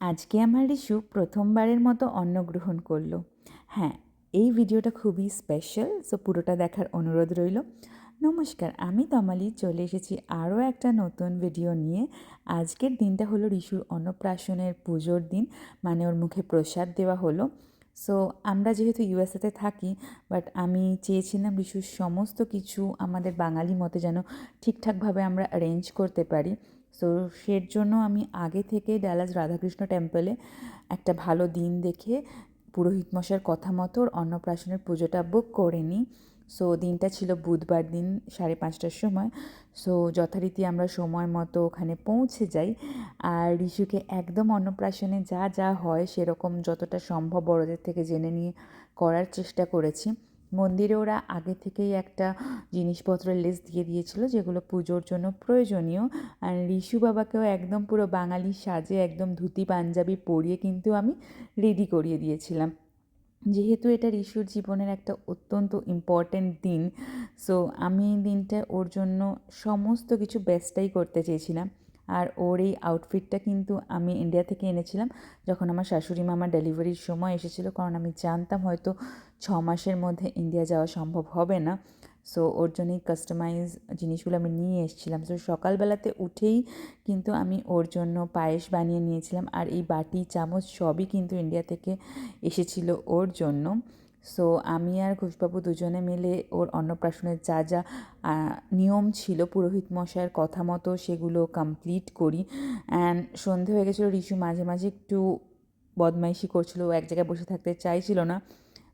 আজকে আমার রিশু প্রথমবারের মতো অন্ন গ্রহণ করল। হ্যাঁ এই ভিডিওটা খুবই স্পেশাল সো পুরোটা দেখার অনুরোধ রইল। নমস্কার, আমি তমালি, চলে এসেছি আরও একটা নতুন ভিডিও নিয়ে। আজকের দিনটা হলো রিশুর অন্নপ্রাশনের পুজোর দিন মানে ওর মুখে প্রসাদ দেওয়া হলো। সো আমরা যেহেতু ইউএসএতে থাকি বাট আমি চেয়েছিলাম রিশুর সমস্ত কিছু আমাদের বাঙালি মতে যেন ঠিকঠাকভাবে আমরা অ্যারেঞ্জ করতে পারি। সো সের জন্য আমি আগে থেকে ডালাস রাধাকৃষ্ণ টেম্পলে একটা ভালো দিন দেখে পুরোহিত মশাইয়ের কথা মতো অন্নপ্রাশনের পুজোটা বুক করে নিই। সো দিনটা ছিল বুধবার দিন সাড়ে পাঁচটার সময়। সো যথারীতি আমরা সময় মতো ওখানে পৌঁছে যাই। আর ঋষুকে একদম অন্নপ্রাশনে যা যা হয় সেরকম যতটা সম্ভব বড়দের থেকে জেনে নিয়ে করার চেষ্টা করেছি। মন্দিরে ওরা আগে থেকেই একটা জিনিসপত্রের লিস্ট দিয়ে দিয়েছিল যেগুলো পুজোর জন্য প্রয়োজনীয়। আর রিশু বাবাকেও একদম পুরো বাঙালি সাজে একদম ধুতি, পাঞ্জাবি পরিয়ে কিন্তু আমি রেডি করিয়ে দিয়েছিলাম। যেহেতু এটা রিশুর জীবনের একটা অত্যন্ত ইম্পর্ট্যান্ট দিন সো আমি এই দিনটা ওর জন্য সমস্ত কিছু বেস্টটাই করতে চেয়েছিলাম। আর ওর এই আউটফিটটা কিন্তু আমি ইন্ডিয়া থেকে এনেছিলাম যখন আমার শাশুড়ি মা আমার ডেলিভারির সময় এসেছিল। কারণ আমি জানতাম হয়তো ছ মাসের মধ্যে ইন্ডিয়া যাওয়া সম্ভব হবে না। সো ওর জন্যই কাস্টমাইজ জিনিসগুলো আমি নিয়ে এসেছিলাম। সো সকালবেলাতে উঠেই কিন্তু আমি ওর জন্য পায়েস বানিয়ে নিয়েছিলাম। আর এই বাটি, চামচ সবই কিন্তু ইন্ডিয়া থেকে এসেছিল ওর জন্য। সো আমি আর ঘোষবাবু দুজনে মিলে ওর অন্নপ্রাশনের যা যা নিয়ম ছিল পুরোহিত মশাইয়ের কথা মতো সেগুলো কমপ্লিট করি। অ্যান্ড সন্ধে হয়ে গেছিল রিশু মাঝে মাঝে একটু বদমাইশি করছিল এক জায়গায় বসে থাকতে চাইছিল না।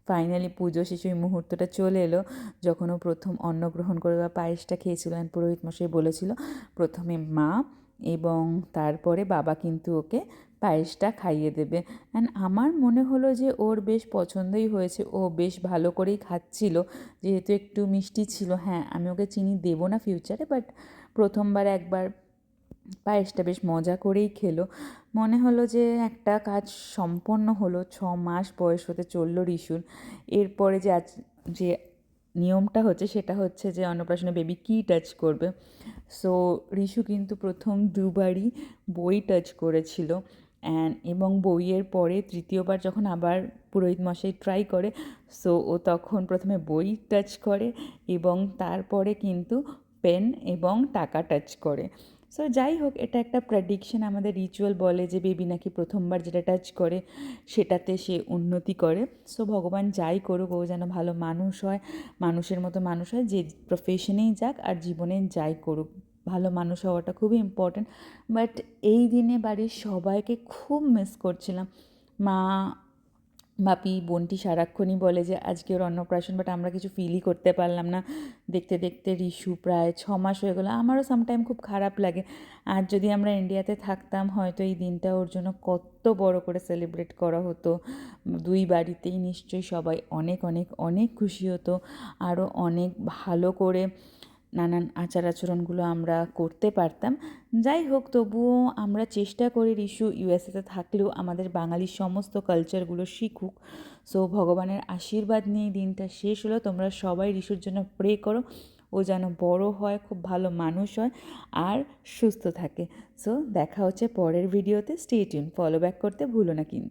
ফাইনালি পুজো শেষে ওই মুহূর্তটা চলে এলো, যখন ও প্রথম অন্ন গ্রহণ করে বা পায়েসটা খেয়েছিল। অ্যান্ড পুরোহিত মশাই বলেছিল, প্রথমে মা এবং তারপরে বাবা কিন্তু ওকে পায়েসটা খাইয়ে দেবে। অ্যান্ড আমার মনে হলো যে ওর বেশ পছন্দই হয়েছে। ও বেশ ভালো করেই খাচ্ছিল। যেহেতু একটু মিষ্টি ছিল। হ্যাঁ আমি ওকে চিনি, দেবো না ফিউচারে বাট প্রথমবার একবার পায়েসটা বেশ মজা করেই খেলো। মনে হলো যে একটা কাজ সম্পন্ন হলো। ছ মাস বয়স হতে চলল রিশুর। এরপরে যে আজ, যে নিয়মটা হচ্ছে সেটা হচ্ছে যে অন্নপ্রাশনে বেবি কী টাচ করবে? সো রিশু কিন্তু প্রথম দুবারই বই টাচ করেছিল অ্যান্ড এবং বইয়ের পরে তৃতীয়বার যখন আবার পুরোহিত মশাই ট্রাই করে সো ও তখন প্রথমে বই টাচ করে এবং তারপরে কিন্তু পেন এবং টাকা টাচ করে। সো যাই হোক এটা একটা প্রেডিকশন আমাদের রিচুয়াল বলে যে বেবি নাকি প্রথমবার যেটা টাচ করে, সেটাতে সে উন্নতি করে। সো ভগবান যাই করুক, ও যেন ভালো মানুষ হয়, মানুষের মতো মানুষ হয়, যে প্রফেশনেই যাক আর জীবনে যাই করুক। ভালো মানুষ হওয়াটা খুবই ইম্পর্ট্যান্ট বাট এই দিনে বাড়ির সবাইকে খুব মিস করছিলাম। মা বাপি বোনটি সারাক্ষণই বলে যে, আজকে ওর অন্নপ্রাশন বাট আমরা কিছু ফিলই করতে পারলাম না। দেখতে দেখতে রিশু প্রায় ছ মাস হয়ে গেলো। আমারও সামটাইম খুব খারাপ লাগে। আর যদি আমরা ইন্ডিয়াতে থাকতাম, হয়তো এই দিনটা ওর জন্য কত বড় করে সেলিব্রেট করা হতো। দুই বাড়িতেই নিশ্চয়ই সবাই অনেক অনেক অনেক খুশি হতো। আরও অনেক ভালো করে নানান আচার আচরণগুলো আমরা করতে পারতাম। যাই হোক, তবুও আমরা চেষ্টা করি রিশু ইউএসএতে থাকলেও আমাদের বাঙালির সমস্ত কালচারগুলো শিখুক। সো ভগবানের আশীর্বাদ নিয়ে দিনটা শেষ হলো। তোমরা সবাই রিশুর জন্য প্রে করো। ও যেন বড় হয়, খুব ভালো মানুষ হয় আর সুস্থ থাকে। সো দেখা হচ্ছে পরের ভিডিওতে স্টে টিউন ফলো ব্যাক করতে ভুলো না কিন্তু।